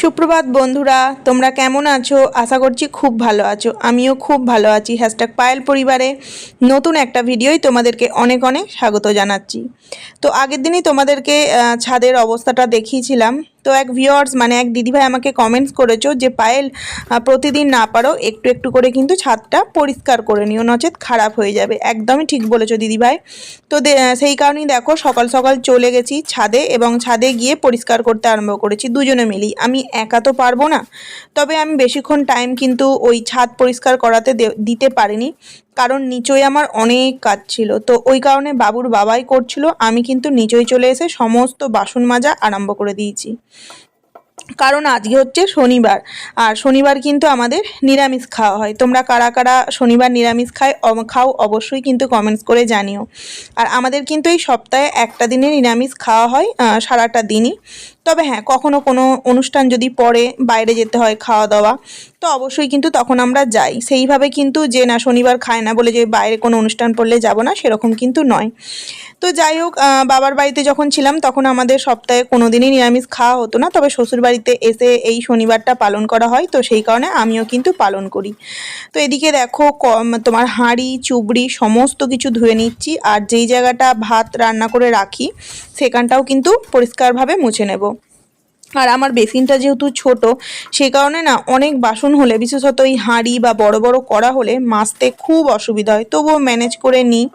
সুপ্রভাত বন্ধুরা, তোমরা কেমন আছো? আশা করছি খুব ভালো আছো। আমিও খুব ভালো আছি। হ্যাশট্যাগ পায়েল পরিবারে নতুন একটা ভিডিওই তোমাদেরকে অনেক অনেক স্বাগত জানাচ্ছি। তো আগের দিনই তোমাদেরকে ছাদের অবস্থাটা দেখিয়েছিলাম। তো এক ভিউয়ার্স মানে এক দিদিভাই আমাকে কমেন্টস করেছ যে, পায়েল প্রতিদিন না পারো, একটু একটু করে কিন্তু ছাদটা পরিষ্কার করে নিও, নচেত খারাপ হয়ে যাবে। একদমই ঠিক বলেছ দিদিভাই। তো সেই কারণেই দেখো, সকাল সকাল চলে গেছি ছাদে এবং ছাদে গিয়ে পরিষ্কার করতে আরম্ভ করেছি দুজনে মিলেই। আমি একা তো পারব না, তবে আমি বেশিক্ষণ টাইম কিন্তু ওই ছাদ পরিষ্কার করাতে দিতে পারিনি। কারণ নিচই আমার অনেক কাজ ছিল। তো ওই কারণে বাবুর বাবাই করছিল, আমি কিন্তু নিচই চলে এসে সমস্ত বাসন মাজা আরম্ভ করে দিয়েছি। কারণ আজকে হচ্ছে শনিবার, আর শনিবার কিন্তু আমাদের নিরামিষ খাওয়া হয়। তোমরা কারা কারা শনিবার নিরামিষ খায় খাও অবশ্যই কিন্তু কমেন্টস করে জানিও। আর আমাদের কিন্তু এই সপ্তাহে একটা দিনে নিরামিষ খাওয়া হয় সারাটা দিনই। তবে হ্যাঁ কখনো কোনো অনুষ্ঠান যদি পড়ে, বাইরে যেতে হয় খাওয়া দাওয়া তো অবশ্যই কিন্তু তখন আমরা যাই। সেইভাবে কিন্তু যে না শনিবার খায় না বলে যে বাইরে কোনো অনুষ্ঠান পড়লে যাব না, সেরকম কিন্তু নয়। তো যাই হোক বাবার বাড়িতে যখন ছিলাম, তখন আমাদের সপ্তাহে কোনো দিনই নিরামিষ খাওয়া হতো না, তবে শ্বশুর বাড়িতে এসে এই শনিবারটা পালন করা হয়, তো সেই কারণে আমিও কিন্তু পালন করি। তো এদিকে দেখো তোমার হাঁড়ি, চুবড়ি, সমস্ত কিছু ধুয়ে নিচ্ছি, আর যেই জায়গাটা ভাত রান্না করে রাখি, সেখানটাও কিন্তু পরিষ্কারভাবে মুছে নেব। আর আমার বেসিনটা যেহেতু ছোট, সে কারণে না অনেক বাসন হলে, বিশেষত এই হাঁড়ি বা বড় বড় কড়া হলে মাজতে খুব অসুবিধা হয়। তবুও ম্যানেজ করে নিই।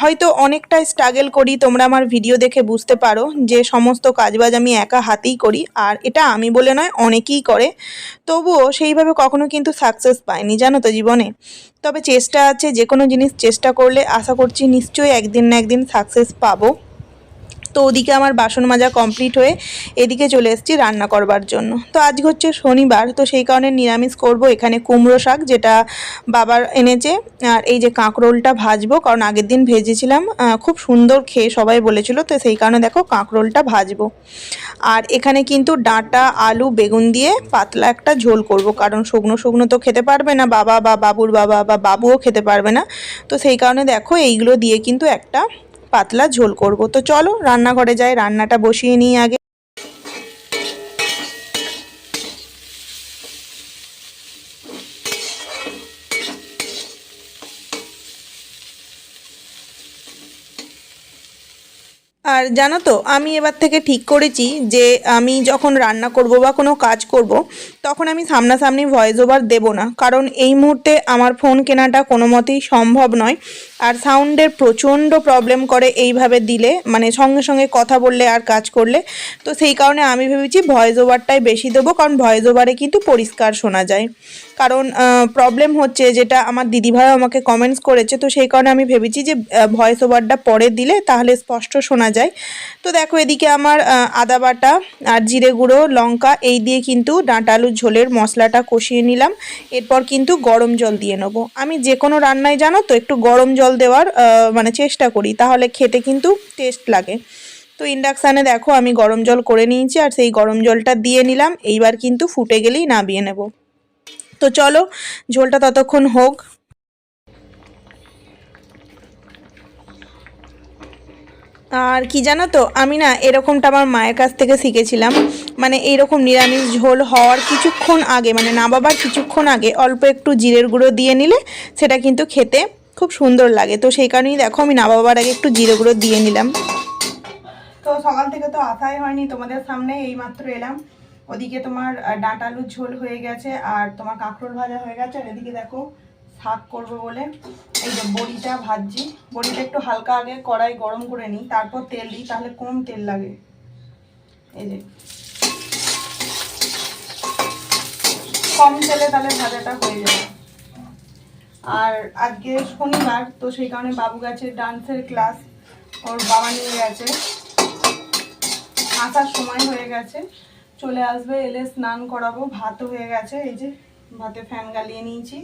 হয়তো অনেকটাই স্ট্রাগল করি, তোমরা আমার ভিডিও দেখে বুঝতে পারো যে সমস্ত কাজবাজ আমি একা হাতেই করি, আর এটা আমি বলে নয়, অনেকেই করে। তবুও সেইভাবে কখনো কিন্তু সাকসেস পাইনি, জানো তো জীবনে। তবে চেষ্টা আছে যে কোনো জিনিস চেষ্টা করলে, আশা করছি নিশ্চয়ই একদিন না একদিন সাকসেস পাবো। তো ওদিকে আমার বাসন মাজা কমপ্লিট হয়ে এদিকে চলে এসেছি রান্না করবার জন্য। তো আজ হচ্ছে শনিবার, তো সেই কারণে নিরামিষ করব এখানে কুমড়ো শাক যেটা বাবার এনেছে। আর এই যে কাঁকরোলটা ভাজবো, কারণ আগের দিন ভেজেছিলাম খুব সুন্দর খেয়ে সবাই বলেছিল, তো সেই কারণে দেখো কাঁকরোলটা ভাজবো। আর এখানে কিন্তু ডাঁটা, আলু, বেগুন দিয়ে পাতলা একটা ঝোল করব, কারণ শুকনো শুকনো তো খেতে পারবে না, বাবা বা বাবুর বাবা বা বাবুও খেতে পারবে না। তো সেই কারণে দেখো এইগুলো দিয়ে কিন্তু একটা পাতলা ঝোল করব। তো চলো রান্নাঘরে যাই রান্নাটা বসিয়ে নিই আগে। আর জানো তো, আমি এবার থেকে ঠিক করেছি যে আমি যখন রান্না করব বা কোনো কাজ করব, তখন আমি সামনাসামনি ভয়েস ওভার দেবো না। কারণ এই মুহূর্তে আমার ফোন কেনাটা কোনো মতেই সম্ভব নয়। আর সাউন্ডের প্রচণ্ড প্রবলেম করে এইভাবে দিলে মানে সঙ্গে সঙ্গে কথা বললে আর কাজ করলে, তো সেই কারণে আমি ভেবেছি ভয়েস ওভারটাই বেশি দেবো, কারণ ভয়েস ওভারে কিন্তু পরিষ্কার শোনা যায়। কারণ প্রবলেম হচ্ছে যেটা আমার দিদিভাইও আমাকে কমেন্টস করেছে, তো সেই কারণে আমি ভেবেছি যে ভয়েস ওভারটা পরে দিলে তাহলে স্পষ্ট শোনা যায়। তো দেখো এদিকে আমার আদা বাটা আর জিরে গুঁড়ো, লঙ্কা, এই দিয়ে কিন্তু ডাঁটা আলুর ঝোলের মশলাটা কষিয়ে নিলাম। এরপর কিন্তু গরম জল দিয়ে নেব। আমি যে কোনো রান্নায় জানো তো, একটু গরম জল দেওয়ার মানে চেষ্টা করি, তাহলে খেতে কিন্তু টেস্ট লাগে। তো ইন্ডাকশানে দেখো আমি গরম জল করে নিয়েছি, আর সেই গরম জলটা দিয়ে নিলাম। এইবার কিন্তু ফুটে গেলেই নামিয়ে নেব। তো চলো, ঝোলটা ততক্ষণ হোক। আর কি জানো তো, আমি না এরকমটা আমার মায়ের কাছ থেকে শিখেছিলাম। মানে এইরকম নিরামিষ ঝোল হওয়ার কিছুক্ষণ আগে মানে না বাবার কিছুক্ষণ আগে অল্প একটু জিরের গুঁড়ো দিয়ে নিলে সেটা কিন্তু খেতে খুব সুন্দর লাগে। তো সেই কারণেই দেখো, আমি না বাবার আগে একটু জিরে গুঁড়ো দিয়ে নিলাম। তো সকাল থেকে তো আসাই হয়নি, তোমাদের সামনে এইমাত্র এলাম। ওদিকে তোমার আহ, ডাঁটা আলুর ঝোল হয়ে গেছে আর তোমার কাঁকরোল ভাজা হয়ে গেছে। আর এদিকে দেখো শাক করব বলে এই যে বড়িটা ভাজছি। বড়িটা একটু হালকা আগে কড়াই গরম করে নিই তারপর তেল দিই তাহলে কম তেল লাগে। এই যে। কম তেলে তাহলে ভাজাটা হয়ে যাবে। আর আজকে শনিবার তো সেই কারণে বাবু গাছের ডান্সের ক্লাস। ওর বাবা নিয়ে গেছে। আসার সময় হয়ে গেছে। চলে আসবে এলে স্নান করাবো ভাতও হয়ে গেছে এই যে ভাতে ফ্যান গালিয়ে নিয়েছি।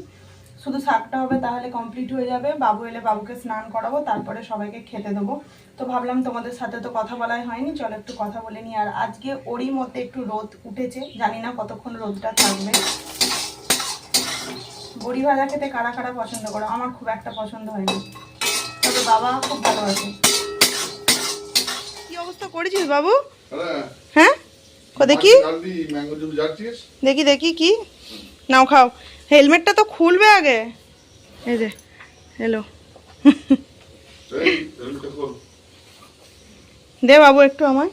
শুধু শাকটা হবে তাহলে কমপ্লিট হয়ে যাবে বাবু এলে বাবুকে স্নান করাবো তারপরে সবাইকে খেতে দেবো। তো ভাবলাম তোমাদের সাথে তো কথা বলাই হয়নি চলো একটু কথা বলে নিই। আর আজকে ওরই মধ্যে একটু রোদ উঠেছে জানি না কতক্ষণ রোদটা থাকবে। বড়ি ভাজা খেতে কারা কারা পছন্দ করো? আমার খুব একটা পছন্দ হয়নি। তবে বাবা খুব ভালোবাসে কি অবস্থা করেছিস বাবু? হ্যাঁ? ও দেখি। দেখি দেখি কি? নাও খাও। হেলমেটটা তো খুলবে আগে। এই যে হ্যালো দে বাবু একটু আমায়।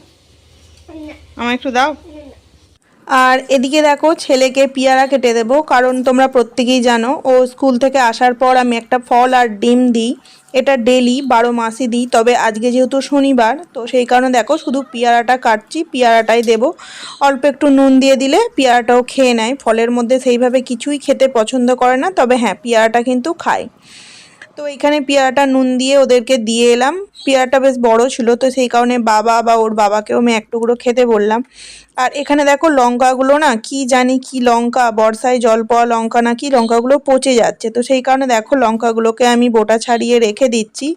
আমায় একটু দাও। আর এদিকে দেখো ছেলেকে পেয়ারা কেটে দেবো। কারণ তোমরা প্রত্যেকেই জানো ও স্কুল থেকে আসার পর আমি একটা ফল আর ডিম দিই। এটা ডেলি, বারো মাসই দিই, তবে আজকে যেহেতু শনিবার, তো সেই কারণে দেখো শুধু পেয়ারাটা কাটছি, পেয়ারাটাই দেব। অল্প একটু নুন দিয়ে দিলে পেয়ারাটাও খেয়ে নেয়। ফলের মধ্যে সেইভাবে কিছুই খেতে পছন্দ করে না, তবে হ্যাঁ পেয়ারাটা কিন্তু খায় তো এখানে পেয়ারাটা নুন দিয়ে ওদেরকে দিয়ে এলাম। পেয়ারাটা বেশ বড় ছিল, তো সেই কারণে বাবা বা ওর বাবাকেও আমি এক টুকরো খেতে বললাম। আর এখানে দেখো লঙ্কাগুলো না, কি জানি কি লঙ্কা, বর্ষায় জল পাওয়া লঙ্কা না কি, লঙ্কাগুলো পচে যাচ্ছে। তো সেই কারণে দেখো লঙ্কাগুলোকে আমি বোটা ছাড়িয়ে রেখে দিচ্ছি,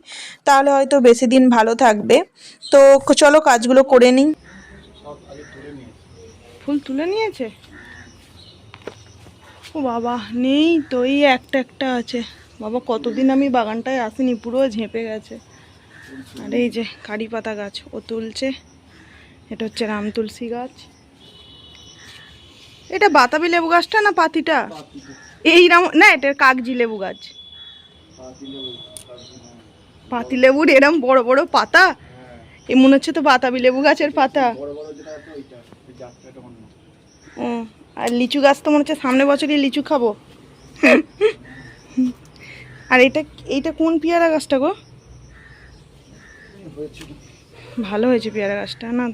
তাহলে হয়তো বেশি দিন ভালো থাকবে। তো চলো কাজগুলো করে নিই। ফুল তুলে নিয়েছে? ও বাবা, নেই তো, এই একটা একটা আছে। বাবা, কতদিন আমি বাগানটায় আসিনি, পুরো ঝেঁপে গেছে। আর এই যে কারি পাতা গাছ, ও তুলছে। এটা হচ্ছে রাম তুলসী গাছ। এটা বাতাবি লেবু গাছটা না পাতিটা? এই রাম, না, এটা কাগজি লেবু গাছ। পাতি লেবুর এরম বড় বড় পাতা? এ মনে হচ্ছে তো বাতাবি লেবু গাছের পাতা। ও, আর লিচু গাছ তো মনে হচ্ছে সামনে বছরই লিচু খাব। আর এটা, এইটা কোন পেয়ারা গাছটা গো? ভালো হয়েছে পেয়ারা গাছটা। না,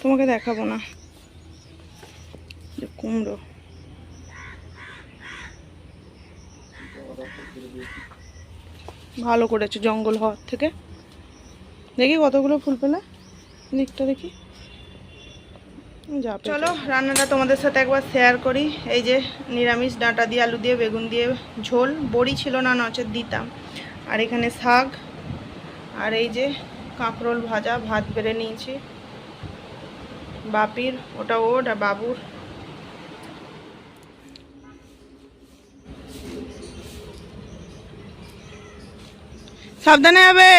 তোমাকে দেখাবো না। কুমড়ো। ভালো করেছে জঙ্গল হওয়ার থেকে। দেখি কতগুলো ফুল পেলে। দিকটা দেখি। চলো, রান্নাটা তোমাদের সাথে একবার শেয়ার করি। এই যে নিরামিষ ডাঁটা দিয়ে, আলু দিয়ে, বেগুন দিয়ে ঝোল। বড়ি ছিল না নচেত দিতাম। আর এখানে শাক, আর এই যে কাঁকরোল ভাজা, ভাত বেড়ে নিয়েছি। বাপির, ওটা ওর, আর বাবুর। সাবধানে হবে।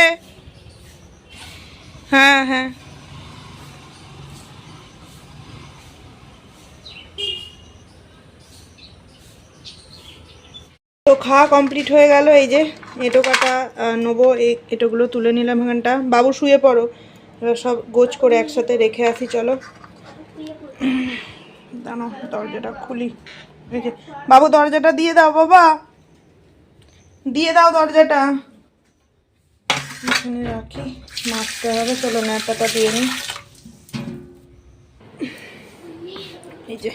হ্যাঁ হ্যাঁ। খাওয়া কমপ্লিট হয়ে গেল, এই যে এঁটো কাটা নেব, এই এঁটোগুলো তুলে নিলাম এখানটা। বাবু শুয়ে পড়ো, এবার সব গোছ করে একসাথে রেখে আসি, চলো। দাঁড়ো দরজাটা খুলি। এই যে, বাবু দরজাটা দিয়ে দাও, বাবা। দিয়ে দাও দরজাটা। রাখি মাছতে হবে, চলো ন্যাটাটা দিয়ে নিই। এই যে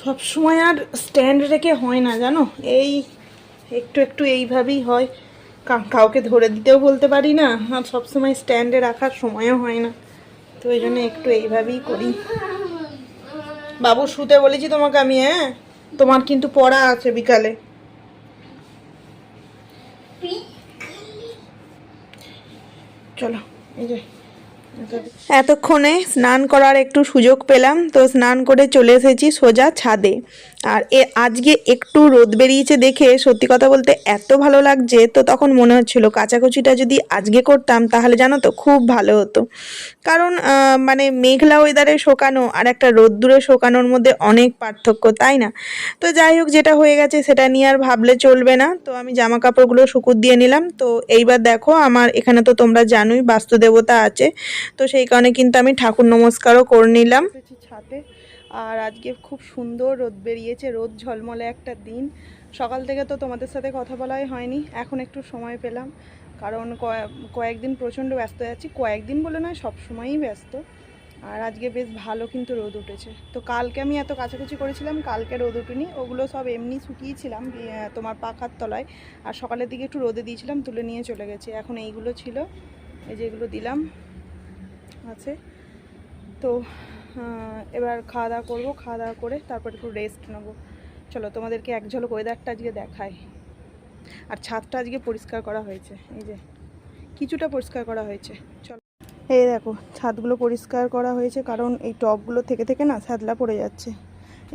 সব সময় আর স্ট্যান্ড রেখে হয় না, জানো? এই একটু একটু এইভাবেই হয়। কাউকে ধরে দিতেও বলতে পারি না, আর সবসময় স্ট্যান্ডে রাখার সময়ও হয় না। তো এই জন্য একটু এইভাবেই করি। বাবু, শুতে বলেছি তোমাকে আমি হ্যাঁ? তোমার কিন্তু পড়া আছে বিকালে। চলো, এই যে। এতক্ষণে স্নান করার একটু সুযোগ পেলাম, তো স্নান করে চলে এসেছি সোজা ছাদে। আর এ, আজকে একটু রোদ বেরিয়েছে দেখে সত্যি কথা বলতে এত ভালো লাগছে, তো তখন মনে হচ্ছিল কাচাকুচিটা যদি আজকে করতাম তাহলে জানো তো খুব ভালো হতো। কারণ মানে মেঘলা ওয়েদারে শোকানো আর একটা রোদ্দুরে শোকানোর মধ্যে অনেক পার্থক্য, তাই না? তো যাই হোক, যেটা হয়ে গেছে সেটা নিয়ে আর ভাবলে চলবে না। তো আমি জামা কাপড়গুলো শুকুর দিয়ে নিলাম। তো এইবার দেখো, আমার এখানে তো তোমরা জানোই বাস্তু দেবতা আছে। তো সেই কারণে কিন্তু আমি ঠাকুর নমস্কারও করে নিলাম। ছাদে আর আজকে খুব সুন্দর রোদ বেরিয়েছে, রোদ ঝলমলে একটা দিন। সকাল থেকে তো তোমাদের সাথে কথা বলাই হয়নি, এখন একটু সময় পেলাম। কারণ কয়ে- কয়েকদিন প্রচণ্ড ব্যস্ত যাচ্ছি কয়েকদিন বলে নয়, সব সময়ই ব্যস্ত। আর আজকে বেশ ভালো কিন্তু রোদ উঠেছে। তো কালকে আমি এত কাছাকাছি করেছিলাম, কালকে রোদ উঠেনি। ওগুলো সব এমনি শুকিয়েছিলাম তোমার পাখার তলায়। আর সকালের দিকে একটু রোদে দিয়েছিলাম, তুলে নিয়ে চলে গেছে। এখন এইগুলো ছিল, এই যেগুলো দিলাম। আছে। তো এবার খাওয়া দাওয়া করব, খাওয়া দাওয়া করে তারপর একটু রেস্ট নেব। চলো, তোমাদেরকে এক ঝলক ওয়েদারটা আজকে দেখাই। আর ছাদটা আজকে পরিষ্কার করা হয়েছে, এই যে। কিছুটা পরিষ্কার করা হয়েছে। চলো। এই দেখো, ছাদগুলো পরিষ্কার করা হয়েছে, কারণ এই টবগুলো থেকে থেকে না ছাদলা পড়ে যাচ্ছে।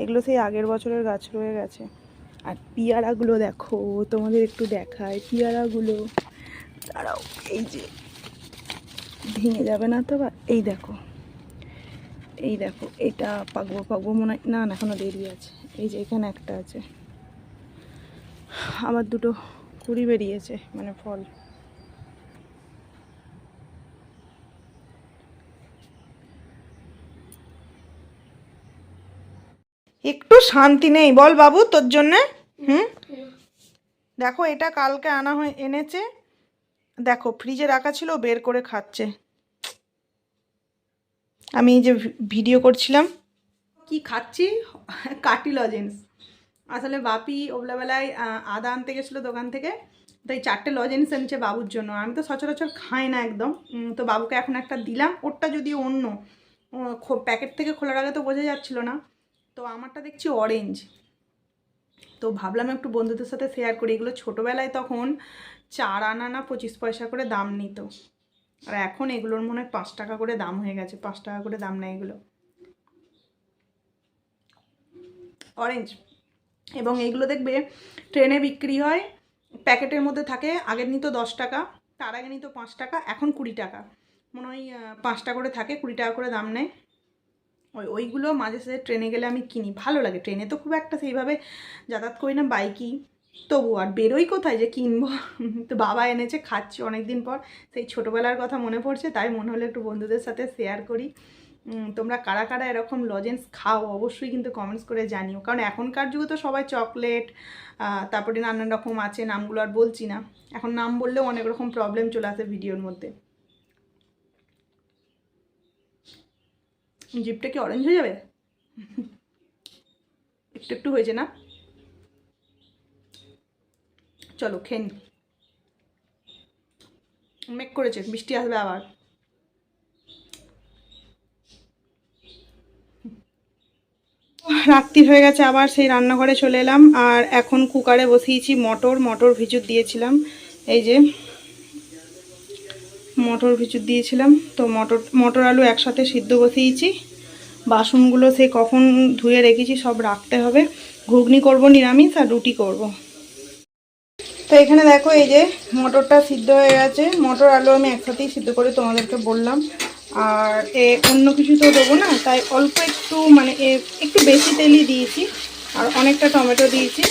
এগুলো সেই আগের বছরের গাছ রয়ে গেছে। আর পিয়ারাগুলো দেখো, তোমাদের একটু দেখায় পিয়ারাগুলো, দাঁড়াও, এই যে। ভেঙে যাবে না তো এই দেখো। এই দেখো, এটা পাকবো পাকবো মনে না না, এখনও দেরি আছে। এই যে এখানে একটা আছে। আবার দুটো কুড়ি বেরিয়েছে মানে ফল। একটু শান্তি নেই, বল বাবু, তোর জন্যে? হুম? দেখো, এটা কালকে আনা হয়ে এনেছে। দেখো ফ্রিজে রাখা ছিল, বের করে খাচ্ছে। আমি যে ভিডিও করছিলাম। কি খাচ্ছি? কাটি লজেন্স আসলে বাপি ওবেলাবেলায় আদা আনতে গেছিল দোকান থেকে, তাই চারটে লজেন্স এনেছে বাবুর জন্য। আমি তো সচরাচর খাই না একদম। তো বাবুকে এখন একটা দিলাম। ওরটা যদি অন্য প্যাকেট থেকে খোলার আগে তো বোঝা যাচ্ছিল না। তো আমারটা দেখছি অরেঞ্জ তো ভাবলাম একটু বন্ধুদের সাথে শেয়ার করি। এগুলো ছোটোবেলায় তখন চার আনা না পঁচিশ পয়সা করে দাম নিত। আর এখন এগুলোর মনে হয় পাঁচ টাকা করে দাম হয়ে গেছে, পাঁচ টাকা করে দাম নেয় এগুলো। অরেঞ্জ এবং এইগুলো দেখবে ট্রেনে বিক্রি হয়, প্যাকেটের মধ্যে থাকে, আগের নিত দশ টাকা, তার আগে নিত পাঁচ টাকা, এখন কুড়ি টাকা। মনে হয় পাঁচটা করে থাকে, কুড়ি টাকা করে দাম নেয়। ওই, ওইগুলো মাঝে সাঝে ট্রেনে গেলে আমি কিনি, ভালো লাগে। ট্রেনে তো খুব একটা সেইভাবে যাতায়াত করি না, বাইকই। তবু আর বেরোই কোথায় যে কিনবো? তো বাবা এনেছে, খাচ্ছি অনেক দিন পর। সেই ছোটোবেলার কথা মনে পড়ছে, তাই মনে হলো একটু বন্ধুদের সাথে শেয়ার করি। তোমরা কারা কারা এরকম লজেন্স খাও, অবশ্যই কিন্তু কমেন্টস করে জানিও। কারণ এখনকার যুগে তো সবাই চকলেট তারপরে নানান রকম আছে, নামগুলো আর বলছি না। এখন নাম বললেও অনেক রকম প্রবলেম চলে আসে ভিডিওর মধ্যে। জিপটা কি অরেঞ্জ হয়ে যাবে? একটু একটু হয়েছে না? চলো খেন মেক করেছে বৃষ্টি আসবে আবার। রাত্রি হয়ে গেছে, আবার সেই রান্নাঘরে চলে এলাম। আর এখন কুকারে বসিয়েছি মটর মটর ভিজুর দিয়েছিলাম। এই যে, মটর ভিচুর দিয়েছিলাম। তো মটর মটর আলু একসাথে সিদ্ধ বসিয়েছি। বাসনগুলো সে কখন ধুয়ে রেখেছি সব রাখতে হবে। ঘুগনি করব, নিরামিষ আর রুটি করব। তো এখানে দেখো এই যে মটরটা সিদ্ধ হয়ে গেছে। মটর আলু আমি একসাথেই সিদ্ধ করে তোমাদেরকে বললাম। আর এ অন্য কিছু তো দেবো না, তাই অল্প একটু মানে একটু বেশি তেলই দিয়েছি, আর অনেকটা টমেটো দিয়েছি।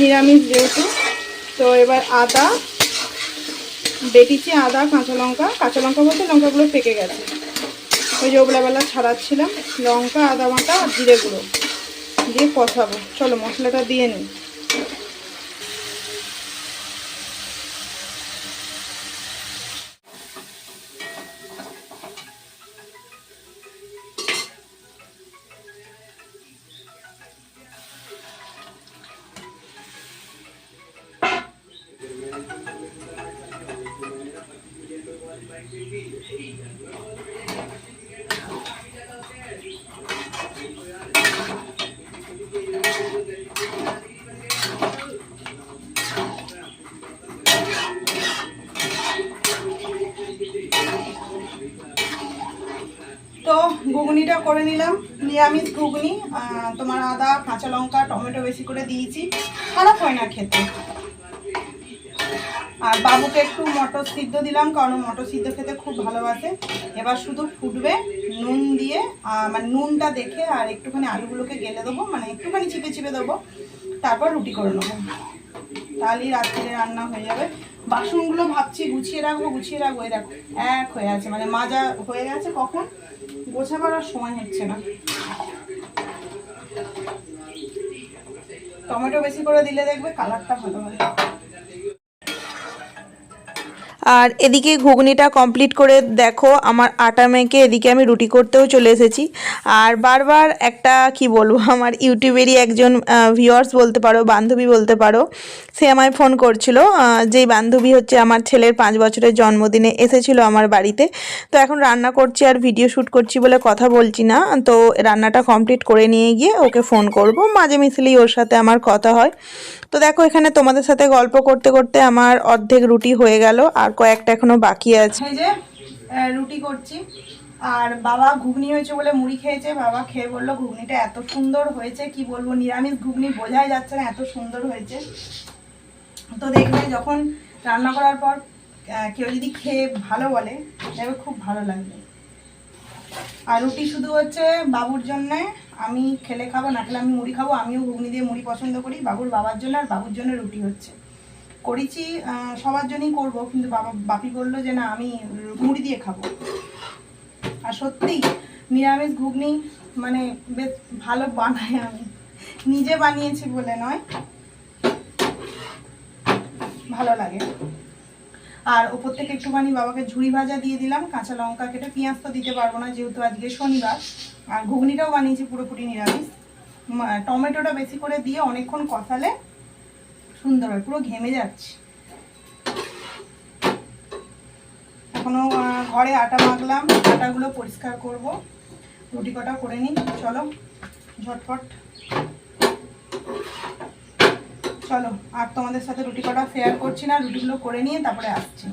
নিরামিষ যেহেতু, তো এবার আদা, বেটিছি আদা, কাঁচা লঙ্কা। কাঁচা লঙ্কা বলতে লঙ্কাগুলো পেকে গেছে। ওই যে ওবেলাবেলা ছাড়াচ্ছিলাম, লঙ্কা, আদা বাটা আর জিরে গুঁড়ো। দিয়ে কষাবো। চলো মশলাটা দিয়ে নিই। Thank you. করে নিলাম, নিরামিষ ঘুগনি তোমার আদা, কাঁচা লঙ্কা, টমেটো বেশি করে দিয়েছি। খারাপ হয় না খেতে। আর বাবুকে একটু মটর সিদ্ধ দিলাম, কারণ মটর সিদ্ধ খেতে খুব ভালোবাসে। এবার শুধু ফুটবে নুন দিয়ে মানে নুনটা দেখে আর একটুখানি আলুগুলোকে গেলে দেবো মানে একটুখানি চিপে চিপে দেবো, তারপর রুটি করে নেব। তাহলেই রাত্রে রান্না হয়ে যাবে। বাসনগুলো ভাবছি গুছিয়ে রাখব গুছিয়ে রাখব। এই দেখো, এক হয়ে আছে মানে মাজা হয়ে গেছে কখন? গোছাবার আর সময় হচ্ছে না। টমেটো বেশি করে দিলে দেখবে কালারটা ভালো হয়। আর এদিকে ঘুগনিটা কমপ্লিট করে দেখো, আমার আটা মেখে এদিকে আমি রুটি করতেও চলে এসেছি। আর বারবার একটা কি বলব, আমার ইউটিউবেরই একজন ভিউয়ার্স বলতে পারো, বান্ধবী বলতে পারো, সে আমায় ফোন করছিল যেই বান্ধবী হচ্ছে আমার ছেলের পাঁচ বছরের জন্মদিনে এসেছিল আমার বাড়িতে। তো এখন রান্না করছি আর ভিডিও শ্যুট করছি বলে কথা বলছি না, তো রান্নাটা কমপ্লিট করে নিয়ে গিয়ে ওকে ফোন করব। মাঝে মিশলেই ওর সাথে আমার কথা হয়। তো দেখো, এখানে তোমাদের সাথে গল্প করতে করতে আমার অর্ধেক রুটি হয়ে গেল, আর কয়েকটা এখনও বাকি আছে। যে রুটি করছি। আর বাবা ঘুগনি হয়েছে বলে মুড়ি খেয়েছে। বাবা খেয়ে বলল, ঘুগনিটা এত সুন্দর হয়েছে, কি বলব? নিরামিষ ঘুগনি বোঝাই যাচ্ছে না, এত সুন্দর হয়েছে। তো দেখবে যখন রান্না করার পর কেউ যদি খেয়ে ভালো বলে তবে খুব ভালো লাগবে। আর রুটি শুধু হচ্ছে বাবুর জন্যে, আমি খেলে খাব, না খেলে আমি মুড়ি খাব, আমিও ঘুগনি দিয়ে মুড়ি পছন্দ করি, বাবুর বাবার জন্য আর বাবুর জন্য রুটি হচ্ছে। করেছি সবার জন্যই করব, কিন্তু বাবা, বাপি বলল যে না, আমি মুড়ি দিয়ে খাব। আর সত্যি, নিরামিষ ঘুগনি মানে বেশ ভালো বানাই আমি। নিজে বানিয়েছি বলে নয়। ভালো লাগে। আর ওপর থেকে একটুখানি বাবাকে ঝুড়ি ভাজা দিয়ে দিলাম, কাঁচা লঙ্কা কেটে পেঁয়াজ তো দিতে পারব না, যেহেতু আজকে শনিবার। আর ঘুগনিটাও বানিয়েছি পুরোপুরি নিরামিষ। টমেটোটা বেশি করে দিয়ে অনেকক্ষণ কষালে সুন্দর হয়, পুরো ঘেমে যাচ্ছে। এখনও ঘরে আটা মাখলাম, আটাগুলো পরিষ্কার করব। রুটি কটা করে নিই, চলো, ঝটপট। চলো, আর তোমাদের সাথে রুটি কটা শেয়ার করছি না, রুটিগুলো করে নিয়ে তারপরে আসছি।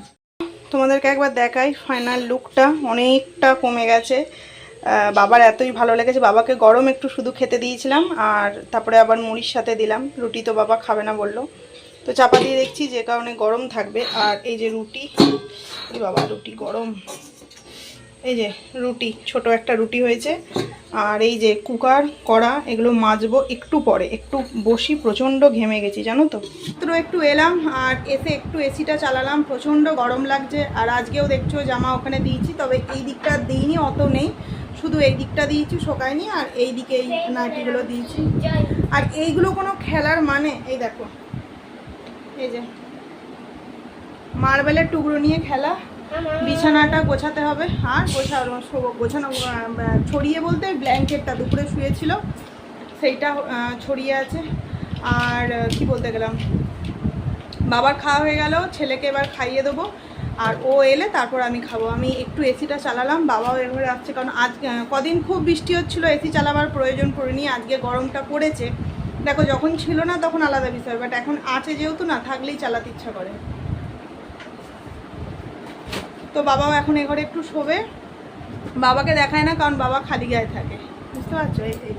তোমাদেরকে একবার দেখাই ফাইনাল লুকটা অনেকটা কমে গেছে। বাবার এতই ভালো লেগেছে। বাবাকে গরম একটু শুধু খেতে দিয়েছিলাম, আর তারপরে আবার মুড়ির সাথে দিলাম। রুটি তো বাবা খাবে না বলল। তো চাপা দিয়ে দেখছি যে কারণে গরম থাকবে। আর এই যে রুটি বাবা রুটি গরম। এই যে রুটি, ছোট একটা রুটি হয়েছে। আর এই যে কুকার, কড়া, এগুলো মাজবো একটু পরে। একটু বসি, প্রচণ্ড ঘেমে গেছি, জানো তো। তো একটু এলাম, আর এসে একটু এসিটা চালালাম। প্রচণ্ড গরম লাগছে। আর আজকেও দেখছ জামা ওখানে দিয়েছি, তবে এই দিকটা দিইনি, অত নেই। শুধু এই দিকটা দিয়েছি শোকায়নি, আর এই দিকে এই নাইটিগুলো দিয়েছি। আর এইগুলো কোনো খেলার মানে? এই দেখো। এই যে। মার্বেলের টুকরো নিয়ে খেলা। বিছানাটা গোছাতে হবে। আর গোছানো গোছানো ছড়িয়ে বলতে ব্ল্যাঙ্কেটটা দুপুরে শুয়েছিল। সেইটা ছড়িয়ে আছে। আর কি বলতে গেলাম? বাবার খাওয়া হয়ে গেল। ছেলেকে এবার খাইয়ে দেবো। আর ও এলে তারপর আমি খাব। আমি একটু এসিটা চালালাম, বাবাও ঘরে আসছে কারণ আজ কদিন খুব বৃষ্টি হচ্ছিল এসি চালাবার প্রয়োজন পড়েনি, আজকে গরমটা পড়েছে। দেখো, যখন ছিল না তখন আলাদা বিষয় বাট এখন আছে যেহেতু না, থাকলেই চালাতে ইচ্ছা করে। তো বাবাও এখন এ ঘরে একটু শোবে। বাবাকে দেখায় না, কারণ বাবা খালি গায়ে থাকে। বুঝতে পারছ? এই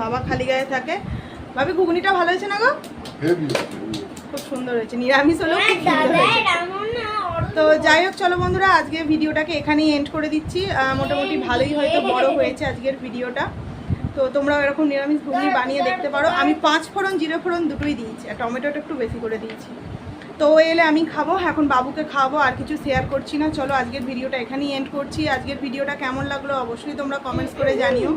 বাবা খালি গায়ে থাকে। ভাবি, ঘুগনিটা ভালো হয়েছে না গো? খুব সুন্দর হয়েছে। নিরামিষ হলেও খুব সুন্দর হয়েছে। তো যাই হোক চলো বন্ধুরা আজকে ভিডিওটাকে এখানেই এন্ড করে দিচ্ছি। মোটামুটি ভালোই হয়তো বড় হয়েছে আজকের ভিডিওটা। তো তোমরা এরকম নিরামিষ ঘুগনি বানিয়ে দেখতে পারো। আমি পাঁচ ফোড়ন জিরো ফোড়ন দুটোই দিয়েছি। আর টমেটোটা একটু বেশি করে দিয়েছি। তো এলে আমি খাব এখন বাবুকে খাওয়াবো আর কিছু শেয়ার করছি না। চলো আজকের ভিডিওটা এখানেই এন্ড করছি। আজকের ভিডিওটা কেমন লাগল অবশ্যই তোমরা কমেন্টস করে জানিও।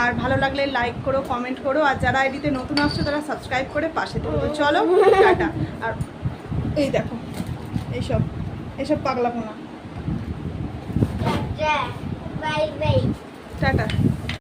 আর ভালো লাগলে লাইক করো কমেন্ট করো। আর যারা আইডিতে নতুন আসছো তারা সাবস্ক্রাইব করে পাশে দেবো তো চলো টাটা। আর এই দেখো এইসব এইসব পাগলাপোনা. টাটা।